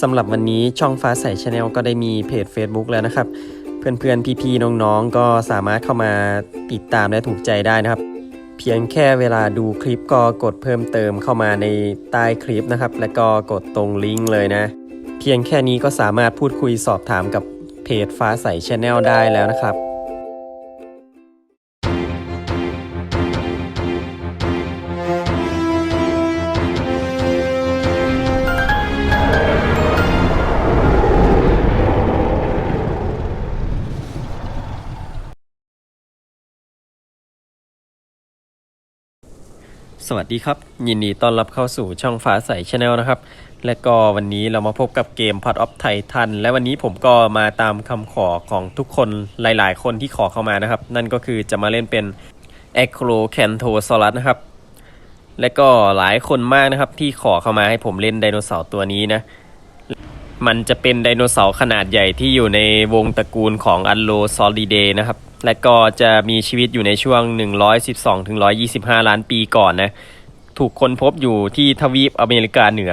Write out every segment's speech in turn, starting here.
สำหรับวันนี้ช่องฟ้าใสชาแนลก็ได้มีเพจ Facebook แล้วนะครับ เพื่อนๆ พี่ๆ น้องๆ ก็สามารถเข้ามาติดตามและถูกใจได้นะครับ เพียงแค่เวลาดูคลิปก็กดเพิ่มเติมเข้ามาในใต้คลิปนะครับ แล้วก็กดตรงลิงก์เลยนะ เพียงแค่นี้ก็สามารถพูดคุยสอบถามกับเพจฟ้าใสชาแนลได้แล้วนะครับ สวัสดีครับ ยินดีต้อนรับเข้าสู่ช่องฟ้าใสชาแนลนะครับ และก็วันนี้เรามาพบกับเกม Pot of Titan และวันนี้ผมก็มาตามคำขอของทุกคนหลายๆ คนที่ขอเข้ามานะครับ นั่นก็คือจะมาเล่นเป็น e c r o c a n t o s a u r u s นะครับ และก็หลายคนมากนะครับที่ขอเข้ามาให้ผมเล่นไดโนเสาร์ตัวนี้นะ มันจะเป็นไดโนเสาร์ขนาดใหญ่ที่อยู่ในวงตระกูลของอันโลซอลิเดนะครับ และก็จะมีชีวิตอยู่ในช่วง 112-125 ล้านปีก่อนนะ ถูกค้นพบอยู่ที่ทวีปอเมริกาเหนือ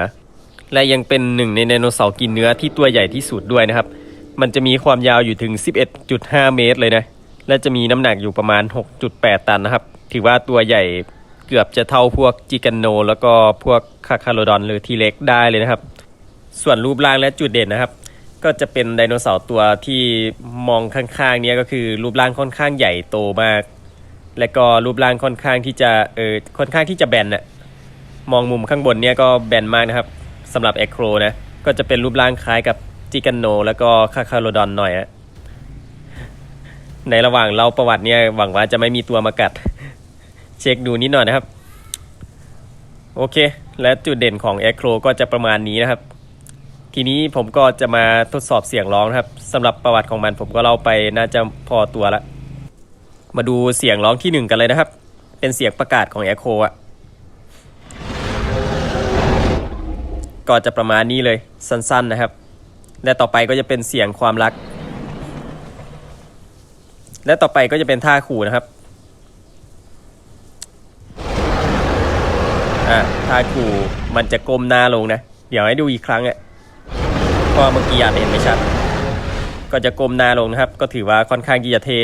และยังเป็นหนึ่งในไดโนเสาร์กินเนื้อที่ตัวใหญ่ที่สุดด้วยนะครับ มันจะมีความยาวอยู่ถึง 11.5 เมตรเลยนะ และจะมีน้ำหนักอยู่ประมาณ 6.8 ตันนะครับ ถือว่าตัวใหญ่เกือบจะเท่าพวกจิกันโน แล้วก็พวกคาคาโลดอนหรือทีเล็กได้เลยนะครับ ส่วนรูปร่างและจุดเด่นนะครับ ก็จะเป็นไดโนเสาร์ตัวที่มองข้างๆเนี้ยก็คือรูปร่างค่อนข้างใหญ่โตมาก และก็รูปร่างค่อนข้างที่จะเออค่อนข้างที่จะแบนน่ะมองมุมข้างบนเนี่ยก็แบนมากนะครับสำหรับแอคโครนะก็จะเป็นรูปร่างคล้ายกับจิกันโน แล้วก็คาคาโลดอนหน่อยอะในระหว่างเล่าประวัติเนี่ยหวังว่าจะไม่มีตัวมากัด เช็คดูนิดหน่อยนะครับ โอเค และจุดเด่นของแอคโครก็จะประมาณนี้นะครับ ทีนี้ผมก็จะมาทดสอบเสียงร้องนะครับสำหรับประวัติของมันผมก็เล่าไปน่าจะพอตัวละ มาดูเสียงร้องที่หนึ่งกันเลยนะครับ เป็นเสียงประกาศของ Echo อะก็จะประมาณนี้เลยสั้นๆนะครับ และต่อไปก็จะเป็นเสียงความรัก และต่อไปก็จะเป็นท่าขู่นะครับอะท่าขู่มันจะก้มหน้าลงนะ เดี๋ยวให้ดูอีกครั้งอะ เพราะเมื่อกี้อาจจะเห็นไม่ชัด ก็จะก้มหน้าลงนะครับ ก็ถือว่าค่อนข้างที่จะเท่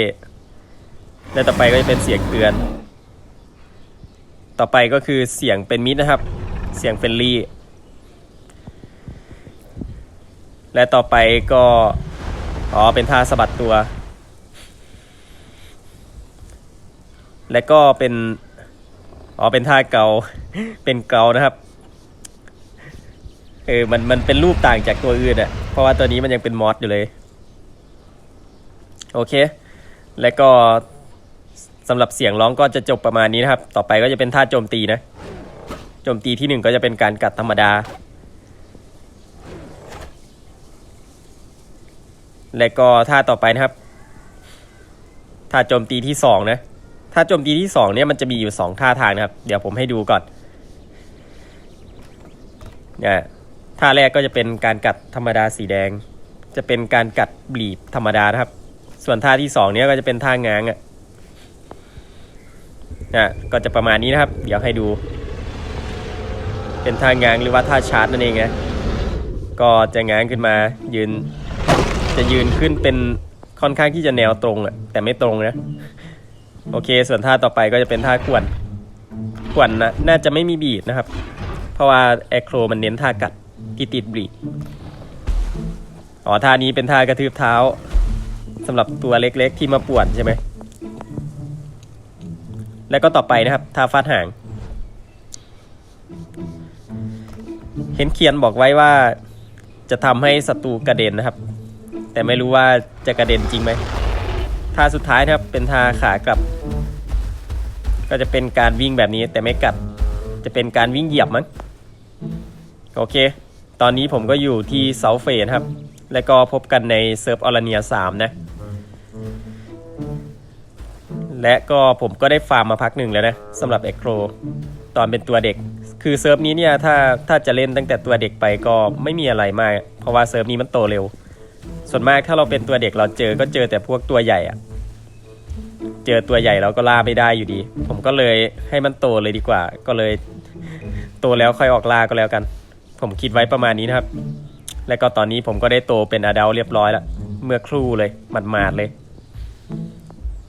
และต่อไปก็จะเป็นเสียงเตือน ต่อไปก็คือเสียงเป็นมิตรนะครับ เสียงเฟนลี่ และต่อไปก็ อ๋อ เป็นท่าสะบัดตัว และก็เป็น อ๋อ เป็นท่าเกา เป็นเกานะครับ เออ มัน มันเป็นรูปต่างจากตัวอื่นอะ่ะ เพราะว่าตัวนี้มันยังเป็นมอสอยู่เลย โอเค และก็สำหรับเสียงร้องก็จะจบประมาณนี้นะครับ ต่อไปก็จะเป็นท่าโจมตีนะ โจมตีที่หนึ่งก็จะเป็นการกัดธรรมดา และก็ท่าต่อไปนะครับ ท่าโจมตีที่สองนะ ท่าโจมตีที่สองเนี่ยมันจะมีอยู่สองท่าทางนะครับ เดี๋ยวผมให้ดูก่อนเนี่ย ท่าแรกก็จะเป็นการกัดธรรมดาสีแดง จะเป็นการกัดบีบธรรมดานะครับ ส่วนท่าที่สองเนี่ยก็จะเป็นท่าง้างอะนะก็จะประมาณนี้นะครับ เดี๋ยวให้ดู เป็นท่าง้างหรือว่าท่าชาร์จนั่นเองนะก็จะง้างขึ้นมายืน จะยืนขึ้นเป็นค่อนข้างที่จะแนวตรงอะแต่ไม่ตรงนะโอเค ส่วนท่าต่อไปก็จะเป็นท่ากวนกวนนะน่าจะไม่มีบีดนะครับ เพราะว่าแอคโครมันเน้นท่ากัด ที่ติดบีอ๋อท่านี้เป็นท่ากระทืบเท้าสำหรับตัวเล็กๆที่มาป่วนใช่ไหม แล้วก็ต่อไปนะครับท่าฟาดหาง เห็นเขียนบอกไว้ว่าจะทำให้ศัตรูกระเด็นนะครับ แต่ไม่รู้ว่าจะกระเด็นจริงไหมท่าสุดท้ายนะครับเป็นท่าขากลับ ก็จะเป็นการวิ่งแบบนี้แต่ไม่กัด จะเป็นการวิ่งเหยียบมั้งโอเค ตอนนี้ผมก็อยู่ที่เซาเฟนครับ แล้วก็พบกันในเซิร์ฟออลเนีย3นะ และก็ผมก็ได้ฟาร์มมาพักหนึ่งแล้วนะสำหรับเอ็กโครตอนเป็นตัวเด็ก คือเซิร์ฟนี้เนี่ยถ้าถ้าจะเล่นตั้งแต่ตัวเด็กไปก็ไม่มีอะไรมาก เพราะว่าเซิร์ฟนี้มันโตเร็ว ส่วนมากถ้าเราเป็นตัวเด็กเราเจอก็เจอแต่พวกตัวใหญ่อะเจอตัวใหญ่เราก็ล่าไม่ได้อยู่ดี ผมก็เลยให้มันโตเลยดีกว่า ก็เลยโตแล้วค่อยออกล่าก็แล้วกัน ผมคิดไว้ประมาณนี้นะครับ และก็ตอนนี้ผมก็ได้โตเป็นอดัลเรียบร้อยแล้ว เมื่อครู่เลยหมาดๆเลย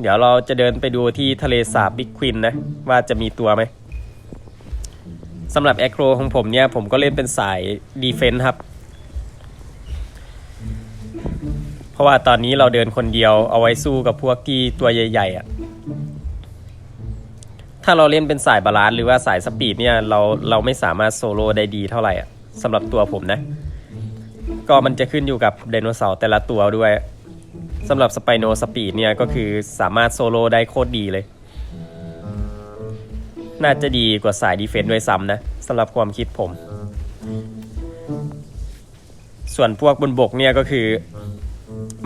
เดี๋ยวเราจะเดินไปดูที่ทะเลสาบบิ๊กควินนะ ว่าจะมีตัวไหมสำหรับแอคโรของผมเนี่ย ผมก็เล่นเป็นสายดีเฟน s ์ครับ เพราะว่าตอนนี้เราเดินคนเดียวเอาไว้สู้กับพวกที่ตัวใหญ่ๆอะ่ะถ้าเราเล่นเป็นสายบาลานซ์หรือว่าสายสปีดเนี่ยเราเราไม่สามารถโซโล่ได้ดีเท่าไหร่อะ สำหรับตัวผมนะ ก็มันจะขึ้นอยู่กับไดโนเสาร์แต่ละตัวด้วยสำหรับสไปโนสปีดเนี่ยก็คือสามารถโซโล่ได้โคตรดีเลย น่าจะดีกว่าสายดีเฟนต์ด้วยซ้ำนะสำหรับความคิดผม ส่วนพวกบนบกเนี่ยก็คือ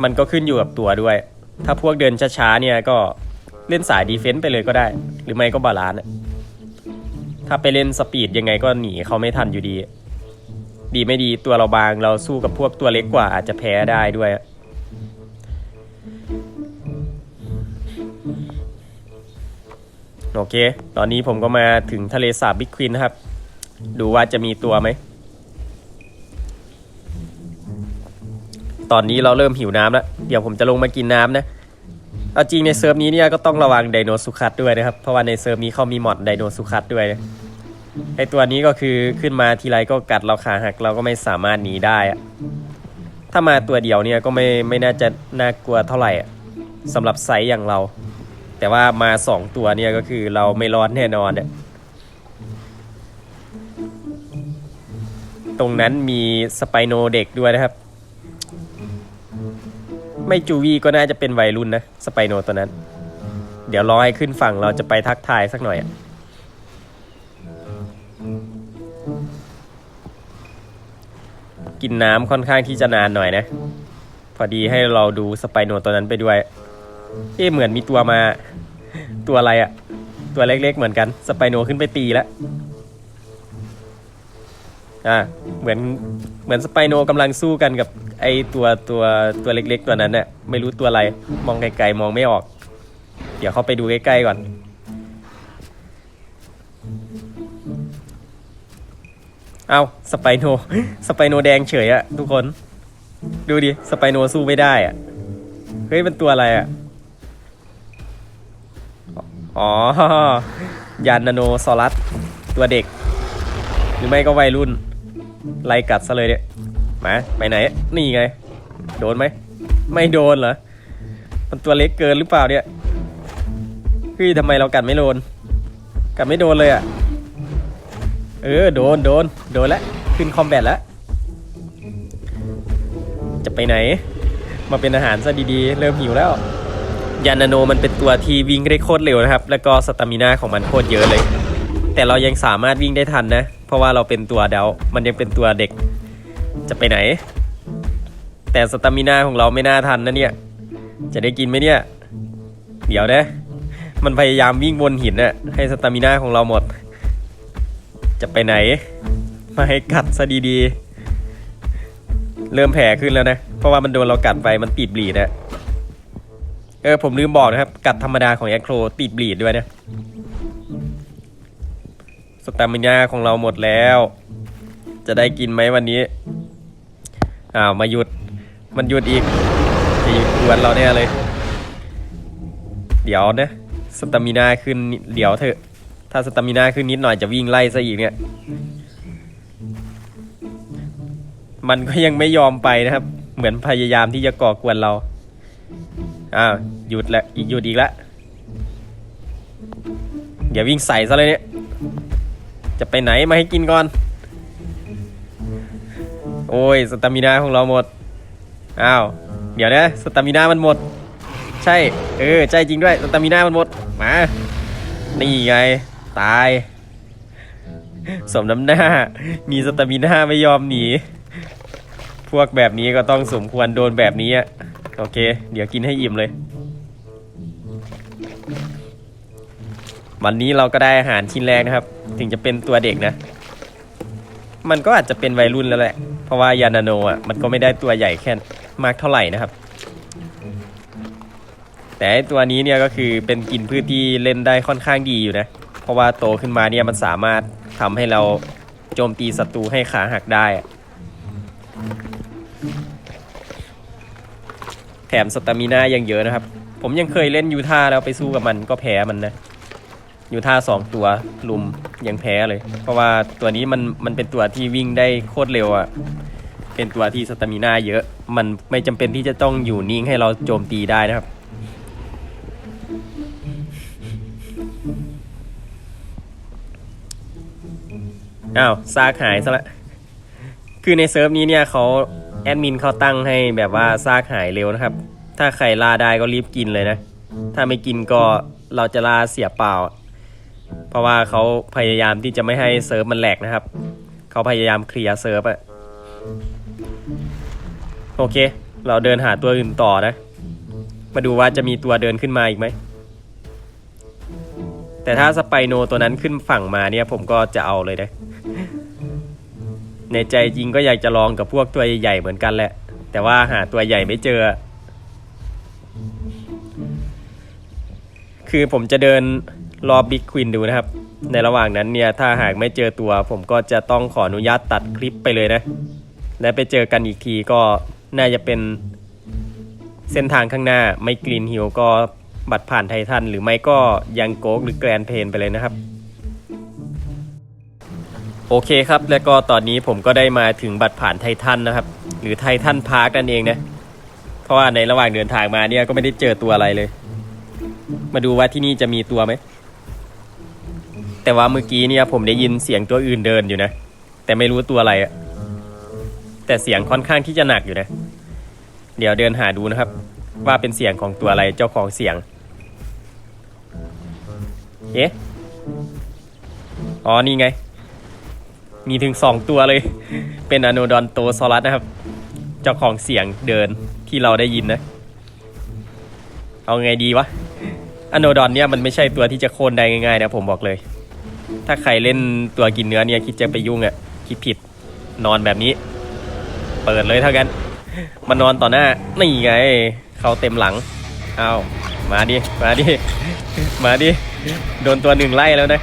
มันก็ขึ้นอยู่กับตัวด้วย ถ้าพวกเดินช้าๆเนี่ยก็เล่นสายดีเฟนต์ไปเลยก็ได้ หรือไม่ก็บาลานซ์ถ้าไปเล่นสปีดยังไงก็หนีเขาไม่ทันอยู่ดี ดีไม่ดีตัวเราบางเราสู้กับพวกตัวเล็กกว่าอาจจะแพ้ได้ด้วย โอเค ตอนนี้ผมก็มาถึงทะเลสาบบิ๊กควินนะครับ ดูว่าจะมีตัวไหม ตอนนี้เราเริ่มหิวน้ำแล้ว เดี๋ยวผมจะลงมากินน้ำนะเอาจริงในเซิร์ฟนี้เนี่ยก็ต้องระวังไดโนสุขัดด้วยนะครับ เพราะว่าในเซิร์ฟนี้เขามีมอดไดโนสุขัดด้วยนะ ไอตัวนี้ก็คือขึ้นมาทีไรก็กัดเราขาหักเราก็ไม่สามารถหนีได้อะถ้ามาตัวเดียวเนี่ยก็ไม่ไม่น่าจะน่ากลัวเท่าไหร่สำหรับไซส์อย่างเรา แต่ว่ามาสองตัวเนี่ยก็คือเราไม่รอดแน่นอนเนี่ยตรงนั้นมีสไปโนเด็กด้วยนะครับ ไม่จูวีก็น่าจะเป็นวัยรุ่นนะสไปโนตัวนั้น เดี๋ยวรอให้ขึ้นฝั่งเราจะไปทักทายสักหน่อยอะ กินน้ำค่อนข้างที่จะนานหน่อยนะ พอดีให้เราดูสไปโนตัวนั้นไปด้วย เอ๊เหมือนมีตัวมา ตัวอะไรอะตัวเล็กๆเหมือนกันสไปโนขึ้นไปตีแล้วอ่าเหมือนเหมือนสไปโนกำลังสู้กันกับไอตัวตัวตัวเล็กๆตัวนั้นเนี่ยไม่รู้ตัวอะไรมองไกลๆมองไม่ออก เดี๋ยวเขาไปดูใกล้ๆก่อน เอาสไปโน สไปโนแดงเฉยอะทุกคน ดูดิ สไปโนสู้ไม่ได้อะเฮ้ยเป็นตัวอะไรอะอ๋อ ยานนาโนซอรัส ตัวเด็ก หรือไม่ก็วัยรุ่น ไล่กัดซะเลยเนี่ยมาไปไหน นี่ไง โดนไหม ไม่โดนเหรอ มันตัวเล็กเกินหรือเปล่าเนี่ยเฮ้ยทำไมเรากัดไม่โดน กัดไม่โดนเลยอะ เออโดนโดนโดนแล้วขึ้นคอมแบทแล้ว จะไปไหน มาเป็นอาหารซะดีๆ เริ่มหิวแล้ว ยานาโนมันเป็นตัวที่วิ่งได้โคตรเร็วนะครับ แล้วก็สตามินาของมันโคตรเยอะเลย แต่เรายังสามารถวิ่งได้ทันนะ เพราะว่าเราเป็นตัวเดามันยังเป็นตัวเด็ก จะไปไหน แต่สตามินาของเราไม่น่าทันนะเนี่ย จะได้กินไหมเนี่ย เดี๋ยวนะ มันพยายามวิ่งบนหินน่ะให้สตามินาของเราหมด จะไปไหน มาให้กัดซะดีๆ เริ่มแผลขึ้นแล้วนะ เพราะว่ามันโดนเรากัดไปมันติดบลีดนะเออผมลืมบอกนะครับ กัดธรรมดาของแอคโครติดบลีดด้วยนะสตามินาของเราหมดแล้ว จะได้กินไหมวันนี้ อ้าวมาหยุด มันหยุดอีก จะหยุดกวนเราแน่เลย เดี๋ยวนะ สตามินาขึ้นเดี๋ยวเถอะ ถ้าสตามินาขึ้นนิดหน่อยจะวิ่งไล่ซะอีกเนี่ย มันก็ยังไม่ยอมไปนะครับ เหมือนพยายามที่จะก่อกวนเรา อ้าว หยุดแล้วอีกหยุดอีกแล้วอย่าวิ่งใส่ซะเลยเนี่ย จะไปไหนมาให้กินก่อน โอ้ย สตามินาของเราหมด อ้าว เดี๋ยวนะ สตามินามันหมด ใช่ เออ ใช่จริงด้วย สตามินามันหมด มา นี่ไง ตาย สมน้ำหน้า มีสตามิน่าไม่ยอมหนี พวกแบบนี้ก็ต้องสมควรโดนแบบนี้อะโอเค เดี๋ยวกินให้อิ่มเลย วันนี้เราก็ได้อาหารชิ้นแรกนะครับ ถึงจะเป็นตัวเด็กนะ มันก็อาจจะเป็นวัยรุ่นแล้วแหละ เพราะว่ายานาโนอะ มันก็ไม่ได้ตัวใหญ่แค่มากเท่าไหร่นะครับแต่ตัวนี้เนี่ยก็คือเป็นกินพืชที่เล่นได้ค่อนข้างดีอยู่นะ เพราะว่าโตขึ้นมาเนี่ยมันสามารถทำให้เราโจมตีศัตรูให้ขาหักได้อะแถมสตามิน่ายังเยอะนะครับ ผมยังเคยเล่นยูท่าแล้วไปสู้กับมันก็แพ้มันนะยูท่าสองตัวลุมยังแพ้เลย เพราะว่าตัวนี้มันมันเป็นตัวที่วิ่งได้โคตรเร็วอะ่ะเป็นตัวที่สตามิน่าเยอะ มันไม่จำเป็นที่จะต้องอยู่นิ่งให้เราโจมตีได้นะครับ อ้าวซากหายซะละคือในเซิร์ฟนี้เนี่ยเขาแอดมินเขาตั้งให้แบบว่าซากหายเร็วนะครับ ถ้าใครล่าได้ก็รีบกินเลยนะ ถ้าไม่กินก็เราจะล่าเสียเปล่า เพราะว่าเขาพยายามที่จะไม่ให้เซิร์ฟมันแหลกนะครับ เขาพยายามเคลียร์เซิร์ฟอะโอเค เราเดินหาตัวอื่นต่อนะ มาดูว่าจะมีตัวเดินขึ้นมาอีกไหม แต่ถ้าสไปโนตัวนั้นขึ้นฝั่งมาเนี่ยผมก็จะเอาเลยนะ ในใจจริงก็อยากจะลองกับพวกตัวใหญ่ๆเหมือนกันแหละ แต่ว่าหาตัวใหญ่ไม่เจอ คือผมจะเดินรอบบิ๊กควินดูนะครับ ในระหว่างนั้นเนี่ยถ้าหากไม่เจอตัว ผมก็จะต้องขออนุญาตตัดคลิปไปเลยนะ และไปเจอกันอีกทีก็น่าจะเป็นเส้นทางข้างหน้าไม่กรีนฮิลก็บัตรผ่านไททันหรือไม่ก็ยังโกกหรือแกรนเพนไปเลยนะครับ โอเคครับ แล้วก็ตอนนี้ผมก็ได้มาถึงบัตรผ่านไททันนะครับ หรือไททันพาร์คนั่นเองนะ เพราะว่าในระหว่างเดินทางมาเนี่ยก็ไม่ได้เจอตัวอะไรเลย มาดูว่าที่นี่จะมีตัวไหม แต่ว่าเมื่อกี้เนี่ยผมได้ยินเสียงตัวอื่นเดินอยู่นะ แต่ไม่รู้ตัวอะไรอะแต่เสียงค่อนข้างที่จะหนักอยู่นะ เดี๋ยวเดินหาดูนะครับ ว่าเป็นเสียงของตัวอะไรเจ้าของเสียง เอ๊ะ อ๋อนี่ไง มีถึงสองตัวเลย เป็นอโนดอนโตซอรัสนะครับ เจ้าของเสียงเดินที่เราได้ยินนะ เอาไงดีวะอโนดอนเนี่ยมันไม่ใช่ตัวที่จะโค่นได้ง่ายๆนะผมบอกเลย ถ้าใครเล่นตัวกินเนื้อเนี่ยคิดจะไปยุ่งอะ่ะคิดผิดนอนแบบนี้ เปิดเลยเท่ากัน มานอนต่อหน้า นี่ไง เขาเต็มหลังเอามาดิ มาดิ มาดิ โดนตัวหนึ่งไล่แล้วนะ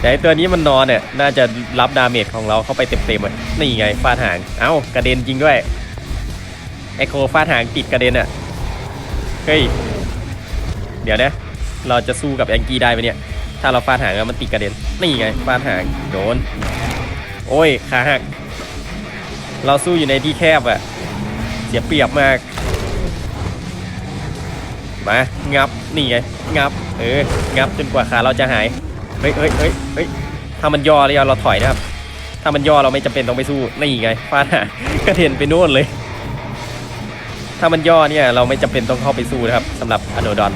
แต่ไอ้ตัวนี้มันนอนเนี่ยน่าจะรับดาเมจของเราเข้าไปเต็มๆเลยนี่ไงฟาดหาง เอ้ากระเด็นจริงด้วยไอโคฟาดหางติดกระเด็นอะ่ะเฮ้ยเดี๋ยวนะ เราจะสู้กับแองกี้ได้ไหมเนี่ย ถ้าเราฟาดหางแล้วมันติดกระเด็นนี่ไงฟาดหางโดน โอ้ยขาหักเราสู้อยู่ในที่แคบอะเสียเปรียบมากมางับนี่ไงงับ เออ งับจนกว่าขาเราจะหาย เฮ้ยเฮ้ยเฮ้ยเฮ้ยถ้ามันย่อแล้วเราถอยนะครับ ถ้ามันย่อเราไม่จำเป็นต้องไปสู้ นี่ไงฟาดหากระเด็นไปโน่นเลย ถ้ามันย่อเนี่ยเราไม่จำเป็นต้องเข้าไปสู้นะครับสำหรับอโนดอน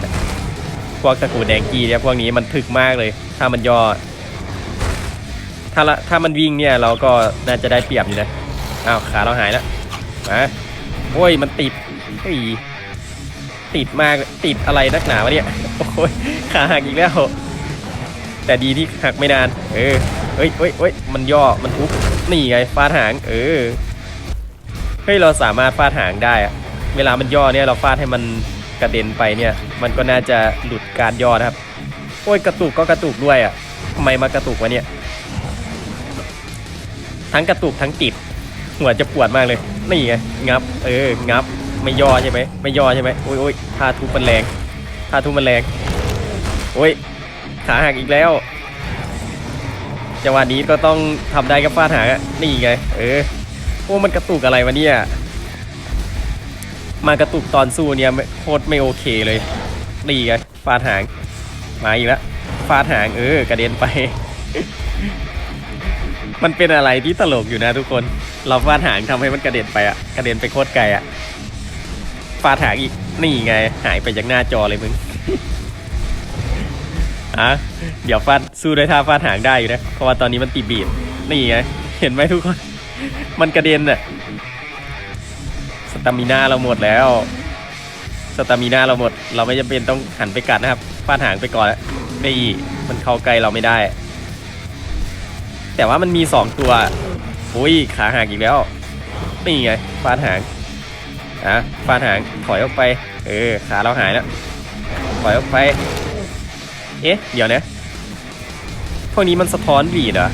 พวกตะกูแดงกีเนี่ยพวกนี้มันถึกมากเลย ถ้ามันย่อ ถ้าละถ้ามันวิ่งเนี่ยเราก็น่าจะได้เปรียบอยู่นะ อ้าวขาเราหายแล้วมาโอ้ยมันติดเฮ้ติดมากติดอะไรนักหนาวะเนี่ย โอ้ยขาหักอีกแล้ว แต่ดีที่หักไม่นาน เออเฮ้ยเฮ้ยเฮ้ยมันย่อ มันทุบนี่ไง ฟาดหาง เออ เฮ้ย เราสามารถฟาดหางได้อะเวลามันย่อเนี่ย เราฟาดให้มันกระเด็นไปเนี่ย มันก็น่าจะหลุดการย่อนะครับ โอ้ย กระตุกก็กระตุกด้วยอะทำไมมากระตุกวะเนี่ย ทั้งกระตุกทั้งติด หัวจะปวดมากเลย นี่ไง งับ เออ งับ ไม่ย่อใช่ไหม ไม่ย่อใช่ไหมโอ้ยโอ้ยท่าทุบมันแรงท่าทุบมันแรงโอ้ย ขาหักอีกแล้วจังหวะนี้ก็ต้องทำได้กับฟาดหางะนี่ไง เออโอ้มันกระตุกอะไรวะเนี่ย มากระตุกตอนสู้เนี่ยโคตรไม่โอเคเลยนี่ไงฟาดหาง มาอีกแล้วฟาดหางเออกระเด็นไป มันเป็นอะไรที่ตลกอยู่นะทุกคน เราฟาดหางทำให้มันกระเด็นไปอะกระเด็นไปโคตรไกลอะฟาดหางอีกนี่ไง หายไปจากหน้าจอเลยมึง อะเดี๋ยวฟาดสู้ด้วยท่าฟาดหางได้อยู่นะ เพราะว่าตอนนี้มันตีบีดนี่ไง เห็นไหมทุกคน มันกระเด็นอะสตามิน่าเราหมดแล้ว สตามิน่าเราหมด เราไม่จำเป็นต้องหันไปกัดนะครับ ฟาดหางไปก่อนนี่มันเข้าใกล้เราไม่ได้ แต่ว่ามันมีสองตัวอุ้ยขาหักอีกแล้ว นี่ไง ฟาดหาง อะ ฟาดหาง ถอยออกไป เออ ขาเราหายแล้ว ถอยออกไป เอ๊ะ เดี๋ยวนะ พวกนี้มันสะท้อนบีดเหรอ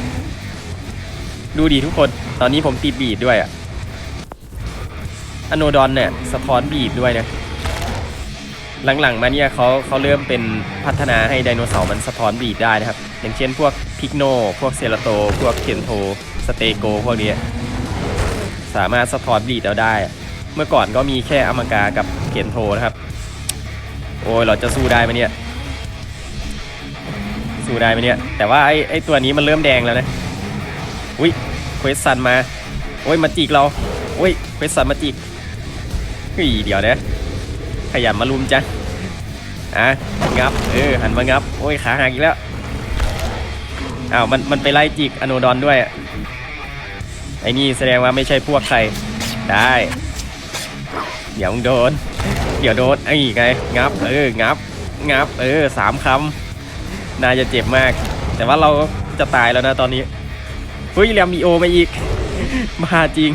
ดูดีทุกคน ตอนนี้ผมติดบีดด้วยอะอโนดอนเนี่ยสะท้อนบีดด้วยนะ หลังๆมาเนี่ยเขาเขาเริ่มเป็นพัฒนาให้ไดโนเสาร์มันสะท้อนบีดได้นะครับ อย่างเช่นพวกพิกโน พวกเซราโต พวกเคนโท สเตโก พวกนี้สามารถสะท้อนบีดเอาได้ เมื่อก่อนก็มีแค่อมากากับเคนโทนะครับ โอ้ยเราจะสู้ได้ไหมเนี่ย สู้ได้ไหมเนี่ย แต่ว่าไอ้ไอ้ตัวนี้มันเริ่มแดงแล้วนะ อุ้ยเควสซันมา โอ้ยมาจีกเรา โอ้ยเควสซันมาจีกเฮ้ยเดี๋ยวนะขยันมาลุมจ้ะอะงับ เออหันมางับ โอ้ยขาหักอีกแล้ว อ้าวมันมันไปไล่จิกอโนดอนด้วยอะไอ้นี่แสดงว่าไม่ใช่พวกใคร ได้ เดี๋ยวโดน เดี๋ยวโดนไอ้ไง งับ เออ งับ งับ เออสามคำ น่าจะเจ็บมาก แต่ว่าเราจะตายแล้วนะตอนนี้เฮ้ยเรียมมีโอมาอีก มาจริง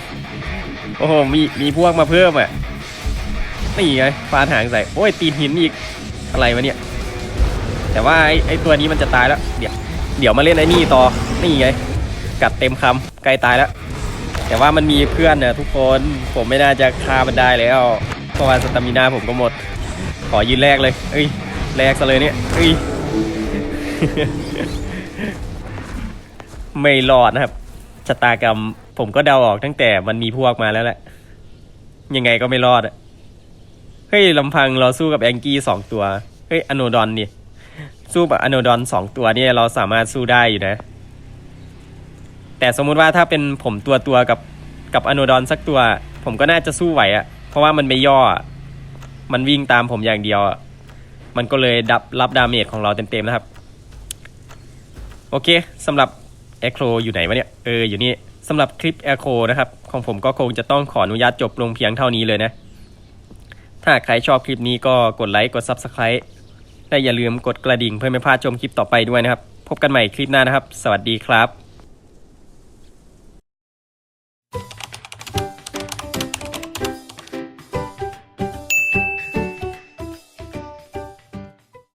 โอ้โหมีมีพวกมาเพิ่มอะนี่ไงฟาดหางใส่โอ้ยตีนหินอีกอะไรวะเนี่ย แต่ว่าไอ้ไอ้ตัวนี้มันจะตายแล้ว เดี๋ยวเดี๋ยวมาเล่นไอ้นี่ต่อนี่ไงกัดเต็มคำใกล้ตายแล้ว แต่ว่ามันมีเพื่อนเนี่ยทุกคนผมไม่น่าจะฆ่ามันได้แล้วเพราะว่าสตามินาผมก็หมด ขอยืนแรกเลย เอ้ยแรกซะเลยเนี่ยเอ้ย ไม่รอดนะครับชะตากรรม ผมก็เดาออกตั้งแต่มันมีพวกมาแล้วแหละ ยังไงก็ไม่รอดอะเฮ้ยลำพังเราสู้กับแองกี้สองตัว เฮ้ยอโนดอนนี่สู้กับอโนดอนสองตัวเนี่ยเราสามารถสู้ได้อยู่นะ แต่สมมุติว่าถ้าเป็นผมตัวตัวกับกับอโนดอนสักตัว ผมก็น่าจะสู้ไหวอะเพราะว่ามันไม่ย่อ มันวิ่งตามผมอย่างเดียวอะมันก็เลยดับรับดาเมจของเราเต็มๆนะครับ โอเคสำหรับแอคโครอยู่ไหนวะเนี่ย เออ อยู่นี่สำหรับคลิปแอคโครนะครับ ของผมก็คงจะต้องขออนุญาตจบลงเพียงเท่านี้เลยนะ ถ้าใครชอบคลิปนี้ก็กดไลค์กด Subscribe และอย่าลืมกดกระดิ่งเพื่อไม่พลาดชมคลิปต่อไปด้วยนะครับ พบกันใหม่คลิปหน้านะครับ สวัสดีครับ